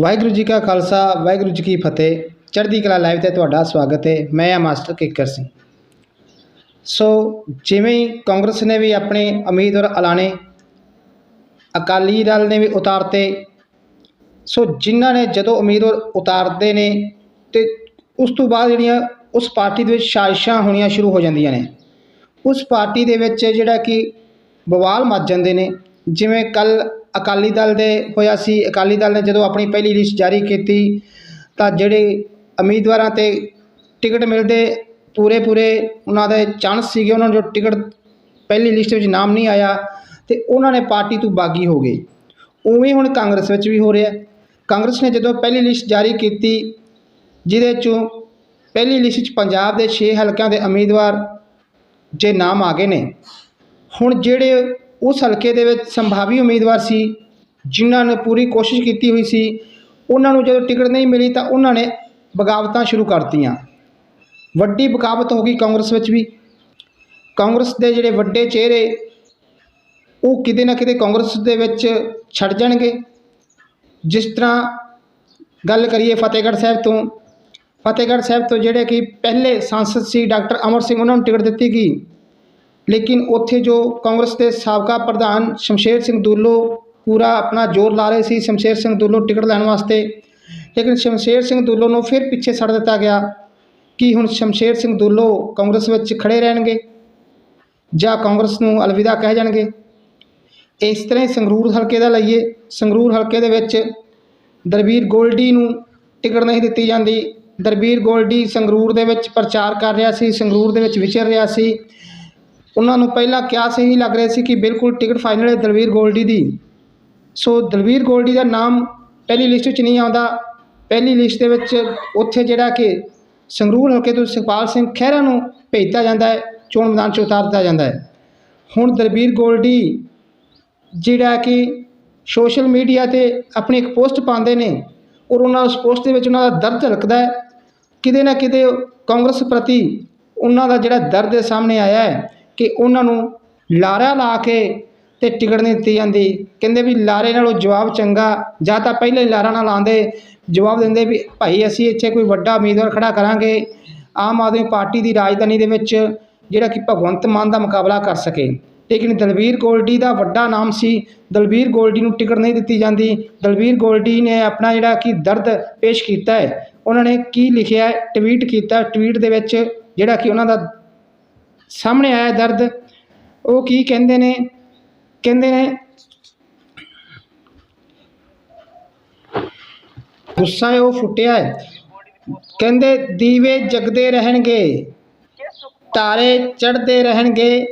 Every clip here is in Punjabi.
ਵਾਹਿਗੁਰੂ ਜੀ ਕਾ ਖਾਲਸਾ, ਵਾਹਿਗੁਰੂ ਜੀ ਕੀ ਫਤਿਹ। ਚੜ੍ਹਦੀ ਕਲਾ ਲਾਈਵ ਤੇ ਤੁਹਾਡਾ ਸਵਾਗਤ ਹੈ। ਮੈਂ ਆ ਮਾਸਟਰ ਕਿੱਕਰ ਸਿੰਘ। ਸੋ, ਜਿਵੇਂ ਹੀ ਕਾਂਗਰਸ ਨੇ ਵੀ ਆਪਣੇ ਉਮੀਦਵਾਰ ਐਲਾਨੇ, ਅਕਾਲੀ ਦਲ ਨੇ ਵੀ ਉਤਾਰਤੇ, ਸੋ ਜਿਨ੍ਹਾਂ ਨੇ ਜਦੋਂ ਉਮੀਦਵਾਰ ਉਤਾਰਦੇ ਨੇ, ਤੇ ਉਸ ਤੋਂ ਬਾਅਦ ਜਿਹੜੀਆਂ ਉਸ ਪਾਰਟੀ ਦੇ ਵਿੱਚ ਸਾਜ਼ਿਸ਼ਾਂ ਹੋਣੀਆਂ ਸ਼ੁਰੂ ਹੋ ਜਾਂਦੀਆਂ ਨੇ। ਉਸ ਪਾਰਟੀ ਦੇ ਵਿੱਚ ਜਿਹੜਾ ਕਿ ਬਵਾਲ ਮੱਚ ਜਾਂਦੇ ਨੇ ਜਿਵੇਂ ਕੱਲ ਅਕਾਲੀ ਦਲ ਦੇ ਹੋਇਆ ਸੀ, ਅਕਾਲੀ ਦਲ ਨੇ ਜਦੋਂ ਆਪਣੀ ਪਹਿਲੀ ਲਿਸਟ ਜਾਰੀ ਕੀਤੀ, ਤਾਂ ਜਿਹੜੇ ਉਮੀਦਵਾਰਾਂ ਤੇ ਟਿਕਟ ਮਿਲਦੇ ਪੂਰੇ ਪੂਰੇ ਉਹਨਾਂ ਦੇ ਚਾਂਸ ਸੀਗੇ, ਉਹਨਾਂ ਨੂੰ ਜੋ ਟਿਕਟ ਪਹਿਲੀ ਲਿਸਟ ਵਿੱਚ ਨਾਮ ਨਹੀਂ ਆਇਆ, ਤੇ ਉਹਨਾਂ ਨੇ ਪਾਰਟੀ ਤੋਂ ਬਾਗੀ ਹੋ ਗਏ। ਉਵੇਂ ਹੁਣ ਕਾਂਗਰਸ ਵਿੱਚ ਵੀ ਹੋ ਰਿਹਾ ਕਾਂਗਰਸ ਨੇ ਜਦੋਂ ਪਹਿਲੀ ਲਿਸਟ ਜਾਰੀ ਕੀਤੀ, ਜਿਹਦੇ ਚੋਂ ਪਹਿਲੀ ਲਿਸਟ 'ਚ ਪੰਜਾਬ ਦੇ 6 ਹਲਕਿਆਂ ਦੇ ਉਮੀਦਵਾਰ ਜੇ ਨਾਮ ਆ ਗਏ ਨੇ, ਹੁਣ ਜਿਹੜੇ ਉਸ ਹਲਕੇ ਦੇ ਵਿੱਚ ਸੰਭਾਵੀ ਉਮੀਦਵਾਰ ਸੀ, ਜਿਨ੍ਹਾਂ ਨੇ ਪੂਰੀ ਕੋਸ਼ਿਸ਼ ਕੀਤੀ ਹੋਈ ਸੀ। ਉਹਨਾਂ ਨੂੰ ਜਦੋਂ ਟਿਕਟ ਨਹੀਂ ਮਿਲੀ ਤਾਂ ਉਹਨਾਂ ਨੇ ਬਗਾਵਤਾਂ ਸ਼ੁਰੂ ਕਰਤੀਆਂ। ਵੱਡੀ ਬਗਾਵਤ ਹੋ ਗਈ ਕਾਂਗਰਸ ਵਿੱਚ ਵੀ। ਕਾਂਗਰਸ ਦੇ ਜਿਹੜੇ ਵੱਡੇ ਚਿਹਰੇ, ਉਹ ਕਿਤੇ ਨਾ ਕਿਤੇ ਕਾਂਗਰਸ ਦੇ ਵਿੱਚ ਛੱਡ ਜਾਣਗੇ। ਜਿਸ ਤਰ੍ਹਾਂ ਗੱਲ ਕਰੀਏ ਫਤਿਹਗੜ੍ਹ ਸਾਹਿਬ ਤੋਂ, ਫਤਿਹਗੜ੍ਹ ਸਾਹਿਬ ਤੋਂ ਜਿਹੜੇ ਕਿ ਪਹਿਲੇ ਸੰਸਦ ਸੀ ਡਾਕਟਰ ਅਮਰ ਸਿੰਘ, ਉਹਨਾਂ ਨੂੰ ਟਿਕਟ ਦਿੱਤੀ ਗਈ। ਲੇਕਿਨ ਉੱਥੇ ਜੋ ਕਾਂਗਰਸ ਦੇ ਸਾਬਕਾ ਪ੍ਰਧਾਨ ਸ਼ਮਸ਼ੇਰ ਸਿੰਘ ਦੁੱਲੋ ਪੂਰਾ ਆਪਣਾ ਜ਼ੋਰ ਲਾ ਰਹੇ ਸੀ, ਸ਼ਮਸ਼ੇਰ ਸਿੰਘ ਦੁੱਲੋ ਟਿਕਟ ਲੈਣ ਵਾਸਤੇ। ਲੇਕਿਨ ਸ਼ਮਸ਼ੇਰ ਸਿੰਘ ਦੁੱਲੋ ਨੂੰ ਫਿਰ ਪਿੱਛੇ ਛੱਡ ਦਿੱਤਾ ਗਿਆ। ਕਿ ਹੁਣ ਸ਼ਮਸ਼ੇਰ ਸਿੰਘ ਦੁੱਲੋ ਕਾਂਗਰਸ ਵਿੱਚ ਖੜੇ ਰਹਿਣਗੇ? ਜਾਂ ਕਾਂਗਰਸ ਨੂੰ ਅਲਵਿਦਾ ਕਹਿ ਜਾਣਗੇ? ਇਸ ਤਰ੍ਹਾਂ ਹੀ ਸੰਗਰੂਰ ਹਲਕੇ ਦਾ ਲਈਏ। ਸੰਗਰੂਰ ਹਲਕੇ ਦੇ ਵਿੱਚ ਦਰਬੀਰ ਗੋਲਡੀ ਨੂੰ ਟਿਕਟ ਨਹੀਂ ਦਿੱਤੀ ਜਾਂਦੀ। ਦਰਬੀਰ ਗੋਲਡੀ ਸੰਗਰੂਰ ਦੇ ਵਿੱਚ ਪ੍ਰਚਾਰ ਕਰ ਰਿਹਾ ਸੀ, ਸੰਗਰੂਰ ਦੇ ਵਿੱਚ ਵਿਚਰ ਰਿਹਾ ਸੀ। ਉਹਨਾਂ ਨੂੰ ਪਹਿਲਾਂ ਕਿਆ ਸਹੀ ਲੱਗ ਰਿਹਾ ਸੀ ਕਿ ਬਿਲਕੁਲ ਟਿਕਟ ਫਾਈਨਲ ਹੈ ਦਲਵੀਰ ਗੋਲਡੀ ਦੀ। ਸੋ ਦਲਵੀਰ ਗੋਲਡੀ ਦਾ ਨਾਮ ਪਹਿਲੀ ਲਿਸਟ ਵਿੱਚ ਨਹੀਂ ਆਉਂਦਾ। ਪਹਿਲੀ ਲਿਸਟ ਦੇ ਵਿੱਚ ਉੱਥੇ ਜਿਹੜਾ ਕਿ ਸੰਗਰੂਰ ਹਲਕੇ ਤੋਂ ਸੁਖਪਾਲ ਸਿੰਘ ਖਹਿਰਾ ਨੂੰ ਭੇਜਿਆ ਜਾਂਦਾ ਹੈ, ਚੋਣ ਮੈਦਾਨ 'ਚ ਉਤਾਰ ਦਿੱਤਾ ਜਾਂਦਾ ਹੈ। ਹੁਣ ਦਲਬੀਰ ਗੋਲਡੀ ਜਿਹੜਾ ਕਿ ਸੋਸ਼ਲ ਮੀਡੀਆ ਤੇ ਆਪਣੀ ਇੱਕ ਪੋਸਟ ਪਾਉਂਦੇ ਨੇ ਔਰ ਉਹਨਾਂ ਉਸ ਪੋਸਟ ਦੇ ਵਿੱਚ ਉਹਨਾਂ ਦਾ ਦਰਦ ਝਲਕਦਾ ਹੈ। ਕਿਤੇ ਨਾ ਕਿਤੇ ਕਾਂਗਰਸ ਪ੍ਰਤੀ ਉਹਨਾਂ ਦਾ ਜਿਹੜਾ ਦਰਦ ਦੇ ਸਾਹਮਣੇ ਆਇਆ ਹੈ ਕਿ ਉਹਨਾਂ ਨੂੰ ਲਾਰਾ ਲਾ ਕੇ ਤੇ ਟਿਕਟ ਨਹੀਂ ਦਿੱਤੀ ਜਾਂਦੀ। ਕਹਿੰਦੇ ਵੀ ਲਾਰੇ ਨਾਲੋਂ ਜਵਾਬ ਚੰਗਾ, ਜਾਂ ਤਾਂ ਪਹਿਲੇ ਲਾਰਾ ਨਾਲ ਆਉਂਦੇ ਜਵਾਬ ਦਿੰਦੇ ਵੀ ਭਾਈ ਅਸੀਂ ਇੱਥੇ ਕੋਈ ਵੱਡਾ ਉਮੀਦਵਾਰ ਖੜਾ ਕਰਾਂਗੇ। ਆਮ ਆਦਮੀ ਪਾਰਟੀ ਦੀ ਰਾਜਧਾਨੀ ਦੇ ਵਿੱਚ ਜਿਹੜਾ ਕਿ ਭਗਵੰਤ ਮਾਨ ਦਾ ਮੁਕਾਬਲਾ ਕਰ ਸਕੇ। ਲੇਕਿਨ ਦਲਵੀਰ ਗੋਲਡੀ ਦਾ ਵੱਡਾ ਨਾਮ ਸੀ। ਦਲਵੀਰ ਗੋਲਡੀ ਨੂੰ ਟਿਕਟ ਨਹੀਂ ਦਿੱਤੀ ਜਾਂਦੀ। ਦਲਵੀਰ ਗੋਲਡੀ ਨੇ ਆਪਣਾ ਜਿਹੜਾ ਕਿ ਦਰਦ ਪੇਸ਼ ਕੀਤਾ ਹੈ। ਉਹਨਾਂ ਨੇ ਕੀ ਲਿਖਿਆ ਟਵੀਟ ਕੀਤਾ ਟਵੀਟ ਦੇ ਵਿੱਚ ਜਿਹੜਾ ਕਿ ਉਹਨਾਂ ਦਾ ਸਾਹਮਣੇ ਆਇਆ ਦਰਦ। ਉਹ ਕੀ ਕਹਿੰਦੇ ਨੇ? ਕਹਿੰਦੇ ਨੇ, ਗੁੱਸਾ ਹੈ, ਉਹ ਫੁੱਟਿਆ ਹੈ। ਕਹਿੰਦੇ, ਦੀਵੇ ਜਗਦੇ ਰਹਿਣਗੇ, ਤਾਰੇ ਚੜ੍ਹਦੇ ਰਹਿਣਗੇ,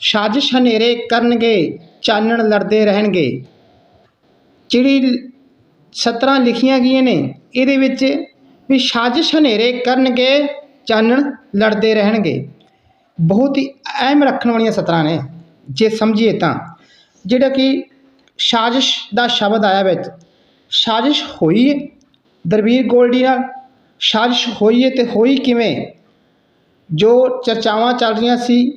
ਸਾਜ਼ਿਸ਼ ਹਨੇਰੇ ਕਰਨਗੇ, ਚਾਨਣ ਲੜਦੇ ਰਹਿਣਗੇ। ਜਿਹੜੀ ਸਤਰਾਂ ਲਿਖੀਆਂ ਗਈਆਂ ਨੇ, ਇਹਦੇ ਵਿੱਚ ਵੀ ਸਾਜ਼ਿਸ਼ ਹਨੇਰੇ ਕਰਨਗੇ, ਚਾਨਣ ਲੜਦੇ ਰਹਿਣਗੇ। ਬਹੁਤ ਹੀ ਅਹਿਮ ਰੱਖਣ ਵਾਲੀਆਂ ਸਤਰਾਂ ਨੇ, ਜੇ ਸਮਝੀਏ ਤਾਂ। ਜਿਹੜਾ ਕਿ ਸਾਜ਼ਿਸ਼ ਦਾ ਸ਼ਬਦ ਆਇਆ ਵਿੱਚ, ਸਾਜ਼ਿਸ਼ ਹੋਈ ਹੈ ਦਰਬੀਰ ਗੋਲਡੀ ਨਾਲ, ਸਾਜ਼ਿਸ਼ ਹੋਈ ਹੈ ਤੇ ਹੋਈ ਕਿਵੇਂ? ਜੋ ਚਰਚਾਵਾਂ ਚੱਲ ਰਹੀਆਂ ਸੀ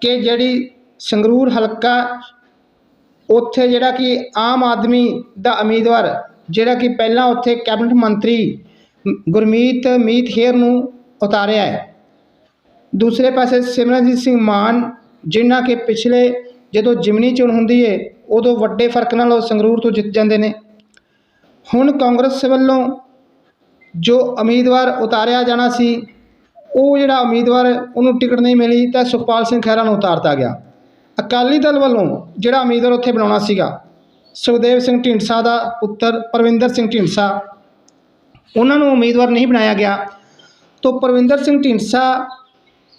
ਕਿ ਜਿਹੜੀ ਸੰਗਰੂਰ ਹਲਕਾ, ਉੱਥੇ ਜਿਹੜਾ ਕਿ ਆਮ ਆਦਮੀ ਦਾ ਉਮੀਦਵਾਰ, ਜਿਹੜਾ ਕਿ ਪਹਿਲਾਂ ਉੱਥੇ ਕੈਬਨਿਟ ਮੰਤਰੀ ਗੁਰਮੀਤ, ਮੀਤ ਹੇਰ ਨੂੰ ਉਤਾਰਿਆ ਹੈ। ਦੂਸਰੇ ਪਾਸੇ ਸਿਮਰਨਜੀਤ ਸਿੰਘ ਮਾਨ, ਜਿਨ੍ਹਾਂ ਕਿ ਪਿਛਲੇ ਜਦੋਂ ਜਿਮਨੀ ਚੋਣ ਹੁੰਦੀ ਹੈ ਉਦੋਂ ਵੱਡੇ ਫ਼ਰਕ ਨਾਲ ਉਹ ਸੰਗਰੂਰ ਤੋਂ ਜਿੱਤ ਜਾਂਦੇ ਨੇ। ਹੁਣ ਕਾਂਗਰਸ ਵੱਲੋਂ ਜੋ ਉਮੀਦਵਾਰ ਉਤਾਰਿਆ ਜਾਣਾ ਸੀ, ਉਹ ਜਿਹੜਾ ਉਮੀਦਵਾਰ ਉਹਨੂੰ ਟਿਕਟ ਨਹੀਂ ਮਿਲੀ, ਤਾਂ ਸੁਖਪਾਲ ਸਿੰਘ ਖਹਿਰਾ ਨੂੰ ਉਤਾਰਤਾ ਗਿਆ। ਅਕਾਲੀ ਦਲ ਵੱਲੋਂ ਜਿਹੜਾ ਉਮੀਦਵਾਰ ਉੱਥੇ ਬਣਾਉਣਾ ਸੀਗਾ, ਸੁਖਦੇਵ ਸਿੰਘ ਢੀਂਡਸਾ ਦਾ ਪੁੱਤਰ ਪਰਵਿੰਦਰ ਸਿੰਘ ਢੀਂਡਸਾ, ਉਹਨਾਂ ਨੂੰ ਉਮੀਦਵਾਰ ਨਹੀਂ ਬਣਾਇਆ ਗਿਆ। ਤੋਂ ਪਰਵਿੰਦਰ ਸਿੰਘ ਢੀਂਡਸਾ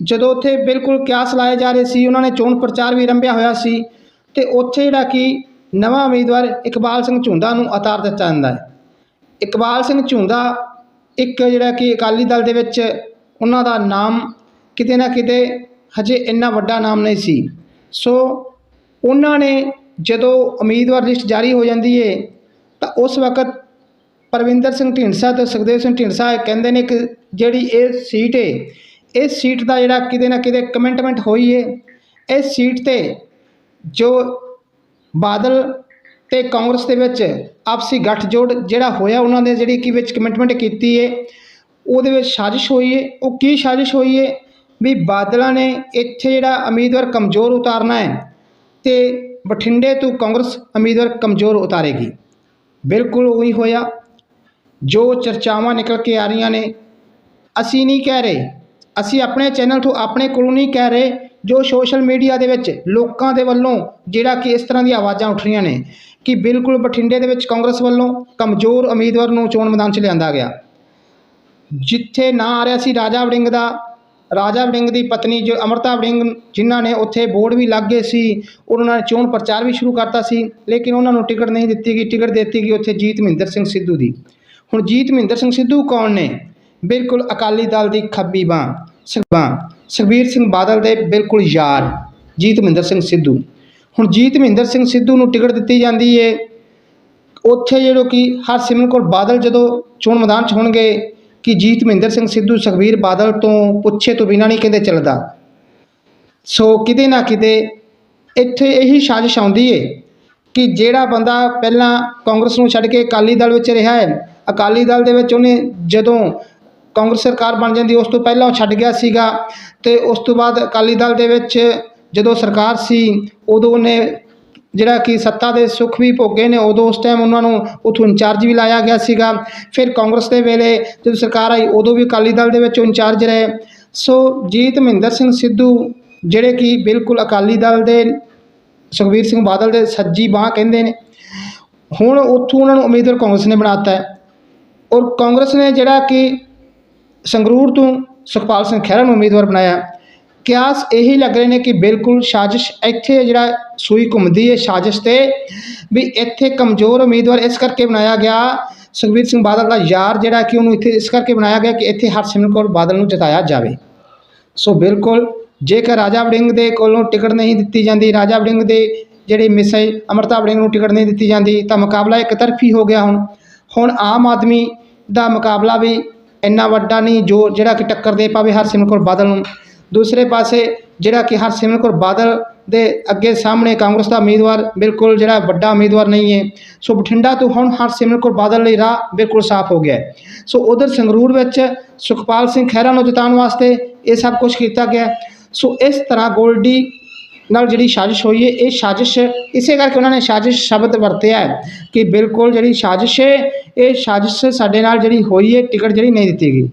ਜਦੋਂ ਉੱਥੇ ਬਿਲਕੁਲ ਕਿਆਸ ਲਾਏ ਜਾ ਰਹੇ ਸੀ, ਉਹਨਾਂ ਨੇ ਚੋਣ ਪ੍ਰਚਾਰ ਵੀ ਰੰਭਿਆ ਹੋਇਆ ਸੀ ਤੇ ਉੱਥੇ ਜਿਹੜਾ ਕਿ ਨਵਾਂ ਉਮੀਦਵਾਰ ਇਕਬਾਲ ਸਿੰਘ ਝੁੰਦਾ ਨੂੰ ਉਤਾਰ ਦਿੱਤਾ ਜਾਂਦਾ ਹੈ। ਇਕਬਾਲ ਸਿੰਘ ਝੁੰਦਾ ਇੱਕ ਜਿਹੜਾ ਕਿ ਅਕਾਲੀ ਦਲ ਦੇ ਵਿੱਚ ਉਹਨਾਂ ਦਾ ਨਾਮ ਕਿਤੇ ਨਾ ਕਿਤੇ ਹਜੇ ਇੰਨਾ ਵੱਡਾ ਨਾਮ ਨਹੀਂ ਸੀ। ਸੋ ਉਹਨਾਂ ਨੇ ਜਦੋਂ ਉਮੀਦਵਾਰ ਲਿਸਟ ਜਾਰੀ ਹੋ ਜਾਂਦੀ ਹੈ ਤਾਂ ਉਸ ਵਕਤ ਪਰਵਿੰਦਰ ਸਿੰਘ ਢੀਂਡਸਾ ਤੇ ਸੁਖਦੇਵ ਸਿੰਘ ਢੀਂਡਸਾ ਕਹਿੰਦੇ ਨੇ ਕਿ ਜਿਹੜੀ ਇਹ ਸੀਟ ਏ ਇਸ ਸੀਟ ਦਾ ਜਿਹੜਾ ਕਿਤੇ ਨਾ ਕਿਤੇ ਕਮਿਟਮੈਂਟ ਹੋਈ ਹੈ ਇਸ ਸੀਟ ਤੇ ਜੋ ਬਾਦਲ ਤੇ ਕਾਂਗਰਸ ਦੇ ਵਿੱਚ ਆਪਸੀ ਗੱਠਜੋੜ ਜਿਹੜਾ ਹੋਇਆ, ਉਹਨਾਂ ਨੇ ਜਿਹੜੀ ਕਿ ਵਿੱਚ ਕਮਿਟਮੈਂਟ ਕੀਤੀ ਹੈ ਉਹਦੇ ਵਿੱਚ ਸਾਜ਼ਿਸ਼ ਹੋਈ ਹੈ ਉਹ ਕੀ ਸਾਜ਼ਿਸ਼ ਹੋਈ ਹੈ ਵੀ ਬਾਦਲਾਂ ਨੇ ਇੱਥੇ ਜਿਹੜਾ ਉਮੀਦਵਾਰ ਕਮਜ਼ੋਰ ਉਤਾਰਨਾ ਹੈ ਤੇ ਬਠਿੰਡੇ ਤੋਂ ਕਾਂਗਰਸ ਉਮੀਦਵਾਰ ਕਮਜ਼ੋਰ ਉਤਾਰੇਗੀ। ਬਿਲਕੁਲ ਉਹੀ ਹੋਇਆ। ਜੋ ਚਰਚਾਵਾਂ ਨਿਕਲ ਕੇ ਆ ਰਹੀਆਂ ਨੇ, ਅਸੀਂ ਨਹੀਂ ਕਹਿ ਰਹੇ ਅਸੀਂ ਆਪਣੇ ਚੈਨਲ ਤੋਂ ਆਪਣੇ ਕੋਲੋਂ ਨਹੀਂ ਕਹਿ ਰਹੇ, ਜੋ ਸੋਸ਼ਲ ਮੀਡੀਆ ਦੇ ਵਿੱਚ ਲੋਕਾਂ ਦੇ ਵੱਲੋਂ ਜਿਹੜਾ ਕਿ ਇਸ ਤਰ੍ਹਾਂ ਦੀਆਂ ਆਵਾਜ਼ਾਂ ਉੱਠ ਰਹੀਆਂ ਨੇ ਕਿ ਬਿਲਕੁਲ ਬਠਿੰਡੇ ਦੇ ਵਿੱਚ ਕਾਂਗਰਸ ਵੱਲੋਂ ਕਮਜ਼ੋਰ ਉਮੀਦਵਾਰ ਨੂੰ ਚੋਣ ਮੈਦਾਨ 'ਚ ਲਿਆਂਦਾ ਗਿਆ। ਜਿੱਥੇ ਨਾਂ ਆ ਰਿਹਾ ਸੀ ਰਾਜਾ ਵੜਿੰਗ ਦਾ, ਰਾਜਾ ਵੜਿੰਗ ਦੀ ਪਤਨੀ ਜੋ ਅਮਰਤਾ ਵੜਿੰਗ ਜਿਨ੍ਹਾਂ ਨੇ ਉੱਥੇ ਬੋਰਡ ਵੀ ਲੱਗ ਗਏ ਸੀ, ਉਹਨਾਂ ਨੇ ਚੋਣ ਪ੍ਰਚਾਰ ਵੀ ਸ਼ੁਰੂ ਕਰਤਾ ਸੀ, ਲੇਕਿਨ ਉਹਨਾਂ ਨੂੰ ਟਿਕਟ ਨਹੀਂ ਦਿੱਤੀ ਗਈ, ਟਿਕਟ ਦਿੱਤੀ ਗਈ ਉੱਥੇ ਜੀਤ ਮਹਿੰਦਰ ਸਿੰਘ ਸਿੱਧੂ ਦੀ। ਹੁਣ ਜੀਤ ਮਹਿੰਦਰ ਸਿੰਘ ਸਿੱਧੂ ਕੌਣ ਨੇ? ਬਿਲਕੁਲ ਅਕਾਲੀ ਦਲ ਦੀ ਖੱਬੀ ਬਾਂਹ ਬਾਂਹ, ਸੁਖਬੀਰ ਸਿੰਘ ਬਾਦਲ ਦੇ ਬਿਲਕੁਲ ਯਾਰ ਜੀਤ ਮਹਿੰਦਰ ਸਿੰਘ ਸਿੱਧੂ। ਹੁਣ ਜੀਤ ਮਹਿੰਦਰ ਸਿੰਘ ਸਿੱਧੂ ਨੂੰ ਟਿਕਟ ਦਿੱਤੀ ਜਾਂਦੀ ਏ। ਉੱਥੇ ਜਿਹੜੋ ਕਿ ਹਰਸਿਮਰਨ ਕੌਰ ਬਾਦਲ ਜਦੋਂ ਚੋਣ ਮੈਦਾਨ 'ਚ ਹੋਣਗੇ ਕਿ ਜੀਤ ਮਹਿੰਦਰ ਸਿੰਘ ਸਿੱਧੂ ਸੁਖਬੀਰ ਬਾਦਲ ਤੋਂ ਪੁੱਛੇ ਤੋਂ ਬਿਨਾਂ ਨਹੀਂ ਕਹਿੰਦੇ ਚੱਲਦਾ। ਸੋ ਕਿਤੇ ਨਾ ਕਿਤੇ ਇੱਥੇ ਇਹੀ ਸਾਜ਼ਿਸ਼ ਆਉਂਦੀ ਏ ਕਿ ਜਿਹੜਾ ਬੰਦਾ ਪਹਿਲਾਂ ਕਾਂਗਰਸ ਨੂੰ ਛੱਡ ਕੇ ਅਕਾਲੀ ਦਲ ਵਿੱਚ ਰਿਹਾ ਹੈ ਅਕਾਲੀ ਦਲ ਦੇ ਵਿੱਚ ਉਹਨੇ ਜਦੋਂ ਕਾਂਗਰਸ ਸਰਕਾਰ ਬਣ ਜਾਂਦੀ, ਉਸ ਤੋਂ ਪਹਿਲਾਂ ਉਹ ਛੱਡ ਗਿਆ ਸੀਗਾ ਤੇ ਉਸ ਤੋਂ ਬਾਅਦ ਅਕਾਲੀ ਦਲ ਦੇ ਵਿੱਚ ਜਦੋਂ ਸਰਕਾਰ ਸੀ, ਉਦੋਂ ਉਹਨੇ ਜਿਹੜਾ ਕਿ ਸੱਤਾ ਦੇ ਸੁੱਖ ਵੀ ਭੋਗੇ ਨੇ, ਉਦੋਂ ਉਸ ਟਾਈਮ ਉਹਨਾਂ ਨੂੰ ਉਥੋਂ ਇੰਚਾਰਜ ਵੀ ਲਾਇਆ ਗਿਆ ਸੀਗਾ। ਫਿਰ ਕਾਂਗਰਸ ਦੇ ਵੇਲੇ ਜਦੋਂ ਸਰਕਾਰ ਆਈ, ਉਦੋਂ ਵੀ ਅਕਾਲੀ ਦਲ ਦੇ ਵਿੱਚ ਇੰਚਾਰਜ ਰਹੇ। ਸੋ ਜੀਤ ਮਹਿੰਦਰ ਸਿੰਘ ਸਿੱਧੂ, ਜਿਹੜੇ ਕਿ ਬਿਲਕੁਲ ਅਕਾਲੀ ਦਲ ਦੇ, ਸੁਖਬੀਰ ਸਿੰਘ ਬਾਦਲ ਦੇ ਸੱਜੀ ਬਾਹ ਕਹਿੰਦੇ ਨੇ, ਹੁਣ ਉੱਥੋਂ ਉਹਨਾਂ ਨੂੰ ਉਮੀਦਵਾਰ ਕਾਂਗਰਸ ਨੇ ਬਣਾਤਾ ਹੈ। ਔਰ ਕਾਂਗਰਸ ਨੇ ਜਿਹੜਾ ਕਿ ਸੰਗਰੂਰ ਤੋਂ ਸੁਖਪਾਲ ਸਿੰਘ ਖਹਿਰਾ ਨੂੰ ਉਮੀਦਵਾਰ ਬਣਾਇਆ। ਕਿਆਸ ਇਹੀ ਲੱਗ ਰਹੇ ਨੇ ਕਿ ਬਿਲਕੁਲ ਸਾਜ਼ਿਸ਼ ਇੱਥੇ ਜਿਹੜਾ ਸੂਈ ਘੁੰਮਦੀ ਹੈ, ਸਾਜ਼ਿਸ਼ ਤੇ ਵੀ ਇੱਥੇ ਕਮਜ਼ੋਰ ਉਮੀਦਵਾਰ ਇਸ ਕਰਕੇ ਬਣਾਇਆ ਗਿਆ। ਸੁਖਬੀਰ ਸਿੰਘ ਬਾਦਲ ਦਾ ਯਾਰ ਜਿਹੜਾ ਕਿ ਉਹਨੂੰ ਇੱਥੇ ਇਸ ਕਰਕੇ ਬਣਾਇਆ ਗਿਆ ਕਿ ਇੱਥੇ ਹਰਸਿਮਰਤ ਕੌਰ ਬਾਦਲ ਨੂੰ ਜਿਤਾਇਆ ਜਾਵੇ। ਸੋ ਬਿਲਕੁਲ, ਜੇਕਰ ਰਾਜਾ ਵੜਿੰਗ ਦੇ ਕੋਲੋਂ ਟਿਕਟ ਨਹੀਂ ਦਿੱਤੀ ਜਾਂਦੀ, ਰਾਜਾ ਵੜਿੰਗ ਦੇ ਜਿਹੜੇ ਮਿਸੇ ਅਮਰਤਾ ਵੜਿੰਗ ਨੂੰ ਟਿਕਟ ਨਹੀਂ ਦਿੱਤੀ ਜਾਂਦੀ, ਤਾਂ ਮੁਕਾਬਲਾ ਇੱਕ ਤਰਫੀ ਹੋ ਗਿਆ ਹੁਣ। ਹੁਣ ਆਮ ਆਦਮੀ ਦਾ ਮੁਕਾਬਲਾ ਵੀ ਇੰਨਾ ਵੱਡਾ ਨਹੀਂ, ਜੋ ਜਿਹੜਾ ਕਿ ਟੱਕਰ ਦੇ ਪਾਵੇ ਹਰਸਿਮਰਤ ਕੌਰ ਬਾਦਲ ਨੂੰ। ਦੂਸਰੇ ਪਾਸੇ ਜਿਹੜਾ ਕਿ ਹਰਸਿਮਰਤ ਕੌਰ ਬਾਦਲ ਦੇ ਅੱਗੇ ਸਾਹਮਣੇ ਕਾਂਗਰਸ ਦਾ ਉਮੀਦਵਾਰ ਬਿਲਕੁਲ ਜਿਹੜਾ ਵੱਡਾ ਉਮੀਦਵਾਰ ਨਹੀਂ ਹੈ। ਸੋ ਬਠਿੰਡਾ ਤੋਂ ਹੁਣ ਹਰਸਿਮਰਤ ਕੌਰ ਬਾਦਲ ਲਈ ਰਾਹ ਬਿਲਕੁਲ ਸਾਫ਼ ਹੋ ਗਿਆ ਸੋ ਉਧਰ ਸੰਗਰੂਰ ਵਿੱਚ ਸੁਖਪਾਲ ਸਿੰਘ ਖਹਿਰਾ ਨੂੰ ਜਿਤਾਉਣ ਵਾਸਤੇ ਇਹ ਸਭ ਕੁਝ ਕੀਤਾ ਗਿਆ ਸੋ ਇਸ ਤਰ੍ਹਾਂ ਗੋਲਡੀ ਨਾਲ ਜਿਹੜੀ ਸਾਜ਼ਿਸ਼ ਹੋਈ ਹੈ, ਇਹ ਸਾਜ਼ਿਸ਼ ਇਸੇ ਕਰਕੇ ਉਹਨਾਂ ਨੇ ਸਾਜ਼ਿਸ਼ ਸ਼ਬਦ ਵਰਤਿਆ ਹੈ ਕਿ ਬਿਲਕੁਲ ਜਿਹੜੀ ਸਾਜ਼ਿਸ਼ ਹੈ, ਇਹ ਸਾਜ਼ਿਸ਼ ਸਾਡੇ ਨਾਲ ਜਿਹੜੀ ਹੋਈ ਹੈ, ਟਿਕਟ ਜਿਹੜੀ ਨਹੀਂ ਦਿੱਤੀ ਗਈ।